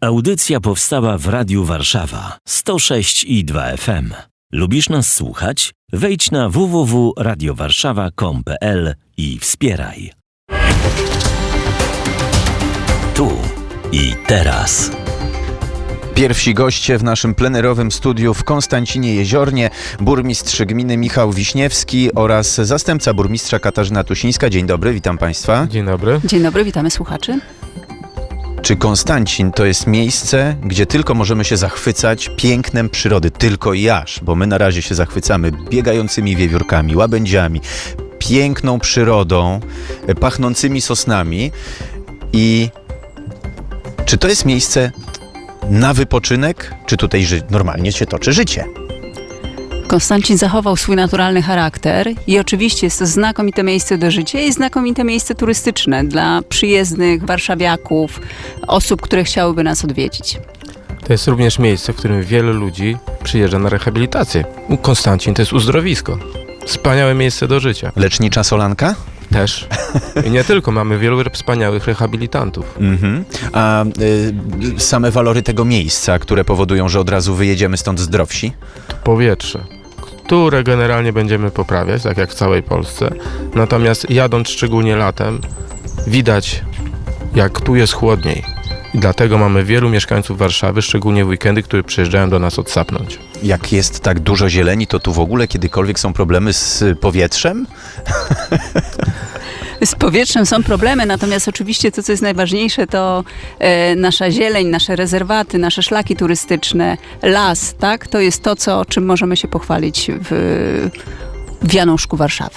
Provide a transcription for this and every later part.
Audycja powstała w Radiu Warszawa 106 i 2 FM. Lubisz nas słuchać? Wejdź na www.radiowarszawa.com.pl i wspieraj. Tu i teraz. Pierwsi goście w naszym plenerowym studiu w Konstancinie Jeziornie, burmistrz gminy Michał Wiśniewski oraz zastępca burmistrza Katarzyna Tusińska. Dzień dobry, witam Państwa. Dzień dobry. Dzień dobry, witamy słuchaczy. Czy Konstancin to jest miejsce, gdzie tylko możemy się zachwycać pięknem przyrody, tylko i aż, bo my na razie się zachwycamy biegającymi wiewiórkami, łabędziami, piękną przyrodą, e, pachnącymi sosnami i czy to jest miejsce na wypoczynek, czy tutaj normalnie się toczy życie? Konstancin zachował swój naturalny charakter i oczywiście jest to znakomite miejsce do życia i znakomite miejsce turystyczne dla przyjezdnych warszawiaków, osób, które chciałyby nas odwiedzić. To jest również miejsce, w którym wiele ludzi przyjeżdża na rehabilitację. Konstancin to jest uzdrowisko. Wspaniałe miejsce do życia. Lecznicza solanka? Też. I nie tylko, mamy wielu wspaniałych rehabilitantów. Mhm. A y, same walory tego miejsca, które powodują, że od razu wyjedziemy stąd zdrowsi? Powietrze, które generalnie będziemy poprawiać, tak jak w całej Polsce. Natomiast jadąc szczególnie latem, widać jak tu jest chłodniej. I dlatego mamy wielu mieszkańców Warszawy, szczególnie w weekendy, którzy przyjeżdżają do nas odsapnąć. Jak jest tak dużo zieleni, to tu w ogóle kiedykolwiek są problemy z powietrzem? Z powietrzem są problemy, natomiast oczywiście to, co jest najważniejsze, to e, nasza zieleń, nasze rezerwaty, nasze szlaki turystyczne, las, tak? To jest to, co, czym możemy się pochwalić w, w Januszku Warszawy.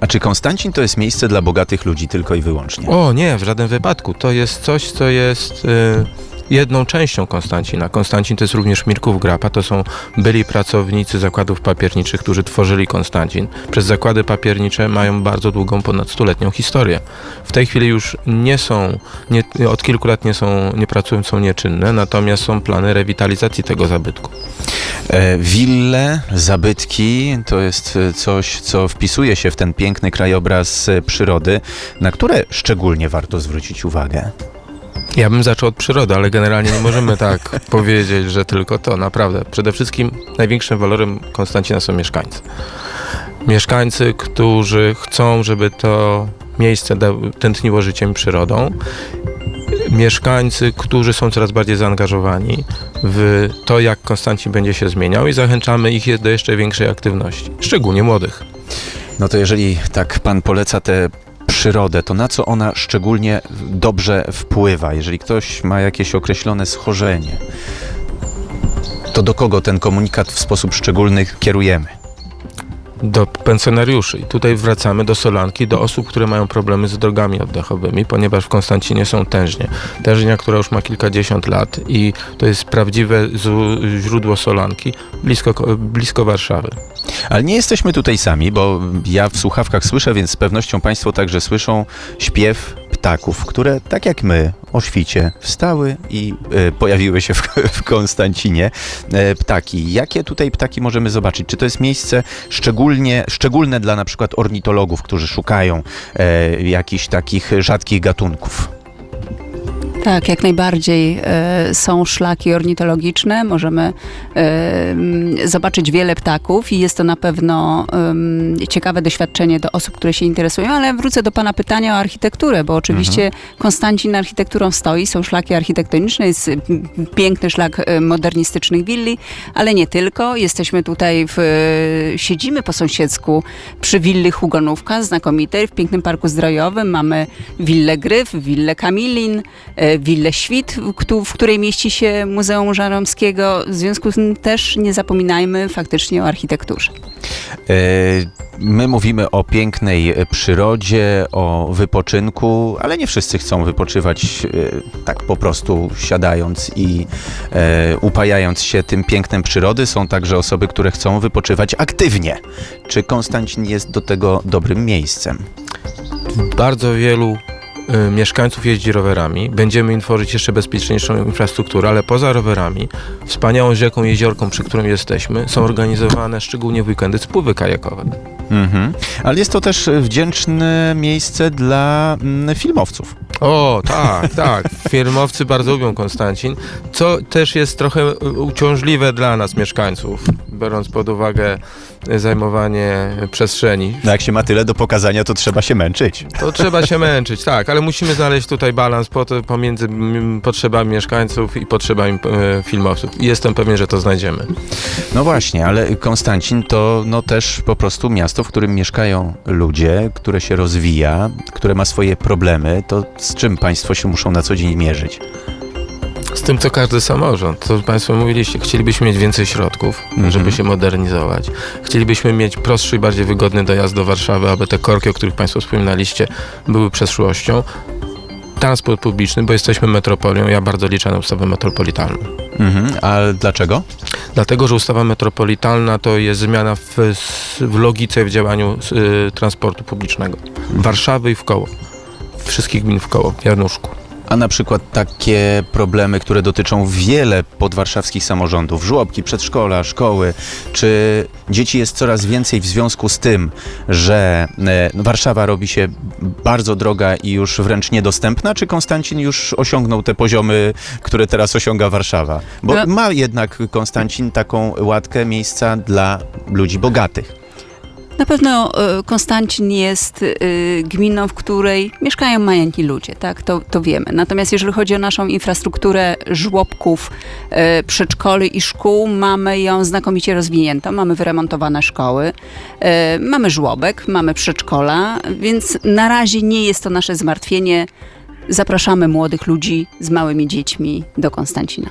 A czy Konstancin to jest miejsce dla bogatych ludzi tylko i wyłącznie? O nie, w żadnym wypadku. To jest coś, co jest y, jedną częścią Konstancina. Konstancin to jest również Mirków Grapa. To są byli pracownicy zakładów papierniczych, którzy tworzyli Konstancin. Przez zakłady papiernicze mają bardzo długą, ponad stuletnią historię. W tej chwili już nie są, nie, od kilku lat nie są, nie pracują, są nieczynne, natomiast są plany rewitalizacji tego zabytku. E, wille, zabytki to jest e, coś, co wpisuje się w ten piękny krajobraz e, przyrody, na które szczególnie warto zwrócić uwagę. Ja bym zaczął od przyrody, ale generalnie nie możemy tak powiedzieć, że tylko to. Naprawdę. Przede wszystkim największym walorem Konstancina są mieszkańcy. Mieszkańcy, którzy chcą, żeby to miejsce tętniło życiem przyrodą. Mieszkańcy, którzy są coraz bardziej zaangażowani w to, jak Konstancin będzie się zmieniał i zachęcamy ich do jeszcze większej aktywności, szczególnie młodych. No to jeżeli tak pan poleca tę przyrodę, to na co ona szczególnie dobrze wpływa? Jeżeli ktoś ma jakieś określone schorzenie, to do kogo ten komunikat w sposób szczególny kierujemy? Do pensjonariuszy. I tutaj wracamy do Solanki, do osób, które mają problemy z drogami oddechowymi, ponieważ w Konstancinie są tężnie. Tężnia, która już ma kilkadziesiąt lat i to jest prawdziwe źródło Solanki, blisko, ko- blisko Warszawy. Ale nie jesteśmy tutaj sami, bo ja w słuchawkach słyszę, więc z pewnością Państwo także słyszą śpiew ptaków, które tak jak my o świcie wstały i e, pojawiły się w, w Konstancinie. E, ptaki. Jakie tutaj ptaki możemy zobaczyć? Czy to jest miejsce szczególnie, szczególne dla na przykład ornitologów, którzy szukają e, jakichś takich rzadkich gatunków? Tak, jak najbardziej e, są szlaki ornitologiczne, możemy e, mm, zobaczyć wiele ptaków i jest to na pewno ciekawe doświadczenie do osób, które się interesują, ale wrócę do Pana pytania o architekturę, bo oczywiście Konstancin architekturą stoi, są szlaki architektoniczne, jest piękny szlak e, modernistycznych willi, ale nie tylko. Jesteśmy tutaj, w, siedzimy po sąsiedzku przy willi Hugonówka, znakomitej, w pięknym parku zdrojowym. Mamy willę Gryf, willę Kamilin, willę Świt, w, któ- w której mieści się Muzeum Żaromskiego. W związku z tym też nie zapominajmy faktycznie o architekturze. E, My mówimy o pięknej przyrodzie, o wypoczynku, ale nie wszyscy chcą wypoczywać e, tak po prostu siadając i e, upajając się tym pięknem przyrody. Są także osoby, które chcą wypoczywać aktywnie. Czy Konstancin jest do tego dobrym miejscem? Bardzo wielu mieszkańców jeździ rowerami. Będziemy im tworzyć jeszcze bezpieczniejszą infrastrukturę, ale poza rowerami, wspaniałą rzeką, jeziorką, przy którym jesteśmy, są organizowane szczególnie w weekendy spływy kajakowe. Mhm. Ale jest to też wdzięczne miejsce dla mm, filmowców. O, tak, tak. Firmowcy bardzo lubią Konstancin, co też jest trochę uciążliwe dla nas, mieszkańców, biorąc pod uwagę zajmowanie przestrzeni. No jak się ma tyle do pokazania, to trzeba się męczyć. To trzeba się męczyć, tak, ale musimy znaleźć tutaj balans pomiędzy potrzebami mieszkańców i potrzebami e, filmowców. Jestem pewien, że to znajdziemy. No właśnie, ale Konstancin to no też po prostu miasto, w którym mieszkają ludzie, które się rozwija, które ma swoje problemy. To z czym państwo się muszą na co dzień mierzyć? Z tym, co każdy samorząd. To Państwo mówiliście, chcielibyśmy mieć więcej środków, Mhm. żeby się modernizować. Chcielibyśmy mieć prostszy i bardziej wygodny dojazd do Warszawy, aby te korki, o których Państwo wspominaliście, były przeszłością. Transport publiczny, bo jesteśmy metropolią, ja bardzo liczę na ustawę metropolitalną. Mhm. A dlaczego? Dlatego, że ustawa metropolitalna to jest zmiana w, w logice w działaniu y, transportu publicznego. Warszawy i w koło. Wszystkich gmin w koło, w Januszku. A na przykład takie problemy, które dotyczą wiele podwarszawskich samorządów, żłobki, przedszkola, szkoły, czy dzieci jest coraz więcej w związku z tym, że e, Warszawa robi się bardzo droga i już wręcz niedostępna, czy Konstancin już osiągnął te poziomy, które teraz osiąga Warszawa? Bo No- ma jednak Konstancin taką łatkę miejsca dla ludzi bogatych. Na pewno e, Konstancin jest e, gminą, w której mieszkają majętni ludzie, tak? To, to wiemy. Natomiast jeżeli chodzi o naszą infrastrukturę żłobków, e, przedszkoli i szkół, mamy ją znakomicie rozwiniętą. Mamy wyremontowane szkoły, mamy żłobek, mamy przedszkola, więc na razie nie jest to nasze zmartwienie. Zapraszamy młodych ludzi z małymi dziećmi do Konstancina.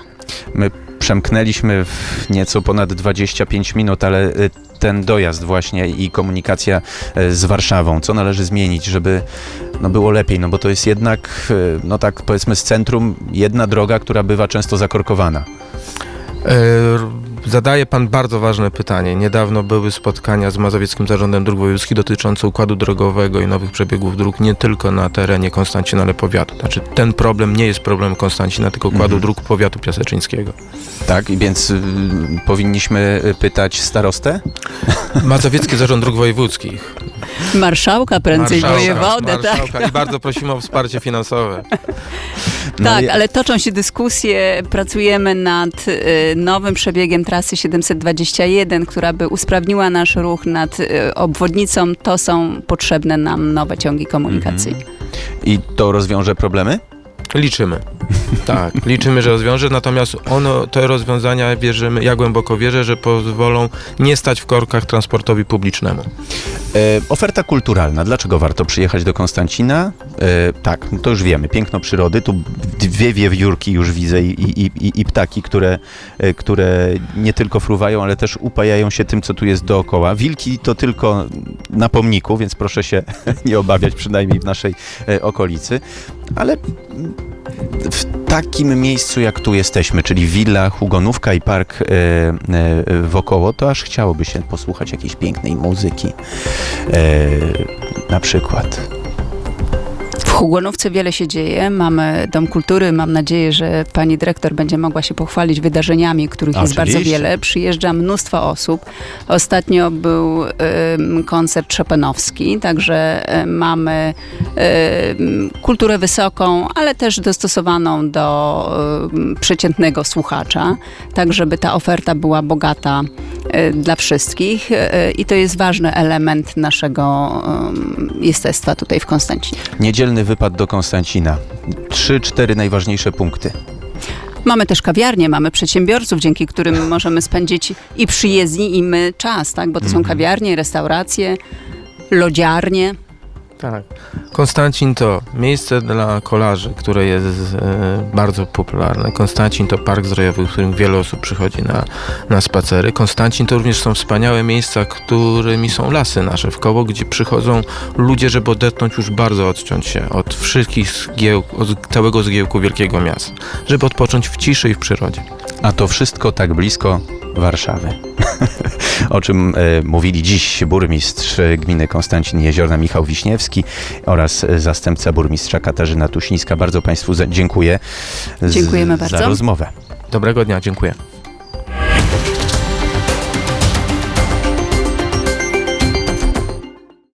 My przemknęliśmy w nieco ponad 25 minut, ale ten dojazd właśnie i komunikacja y, z Warszawą, co należy zmienić, żeby no, było lepiej, no bo to jest jednak, y, no tak powiedzmy z centrum, jedna droga, która bywa często zakorkowana. E, Zadaje pan bardzo ważne pytanie. Niedawno były spotkania z Mazowieckim Zarządem Dróg Wojewódzkich dotyczące układu drogowego i nowych przebiegów dróg nie tylko na terenie Konstancina, ale powiatu. Znaczy ten problem nie jest problemem Konstancina, tylko układu Mhm. dróg powiatu piaseczyńskiego. Tak, i więc y, powinniśmy y, pytać starostę? Mazowiecki Zarząd Dróg Wojewódzkich. Marszałka, prędzej Marszałka, wojewodę, tak? marszałka. I bardzo prosimy o wsparcie finansowe. No Tak, i- ale toczą się dyskusje, pracujemy nad y, nowym przebiegiem trasy 721, która by usprawniła nasz ruch nad y, obwodnicą. To są potrzebne nam nowe ciągi komunikacyjne. I to rozwiąże problemy? Liczymy. Tak, liczymy, że rozwiąże, natomiast ono, te rozwiązania wierzymy, ja głęboko wierzę, że pozwolą nie stać w korkach transportowi publicznemu. E, oferta kulturalna. Dlaczego warto przyjechać do Konstancina? E, tak, to już wiemy. Piękno przyrody. Tu dwie wiewiórki już widzę i, i, i, i ptaki, które, e, które nie tylko fruwają, ale też upajają się tym, co tu jest dookoła. Wilki to tylko na pomniku, więc proszę się nie obawiać, przynajmniej w naszej okolicy. Ale w takim miejscu, jak tu jesteśmy, czyli willa, hugonówka i park e, e, wokoło, to aż chciałoby się posłuchać jakiejś pięknej muzyki. E, na przykład. W Hugonówce wiele się dzieje. Mamy Dom Kultury. Mam nadzieję, że pani dyrektor będzie mogła się pochwalić wydarzeniami, których jest bardzo Oczywiście. wiele. Przyjeżdża mnóstwo osób. Ostatnio był ym, koncert Chopinowski, także y, mamy ym, kulturę wysoką, ale też dostosowaną do przeciętnego słuchacza, tak żeby ta oferta była bogata y, dla wszystkich y, i to jest ważny element naszego jestestwa tutaj w Konstancinie. Niedzielny wypad do Konstancina. Trzy, cztery najważniejsze punkty. Mamy też kawiarnie, mamy przedsiębiorców, dzięki którym możemy spędzić i przyjezdni, i my czas, tak? Bo to są kawiarnie, restauracje, lodziarnie. Tak. Konstancin to miejsce dla kolarzy, które jest e, bardzo popularne. Konstancin to park zdrojowy, w którym wiele osób przychodzi na, na spacery. Konstancin to również są wspaniałe miejsca, którymi są lasy nasze w koło, gdzie przychodzą ludzie, żeby odetchnąć już bardzo odciąć się od wszystkich zgiełk, od całego zgiełku wielkiego miasta, żeby odpocząć w ciszy i w przyrodzie. A to wszystko tak blisko Warszawy. o czym e, mówili dziś burmistrz gminy Konstancin Jeziorna Michał Wiśniewski oraz e, zastępca burmistrza Katarzyna Tusińska. Bardzo Państwu za- dziękuję z- Dziękujemy za bardzo. rozmowę. Dobrego dnia, dziękuję.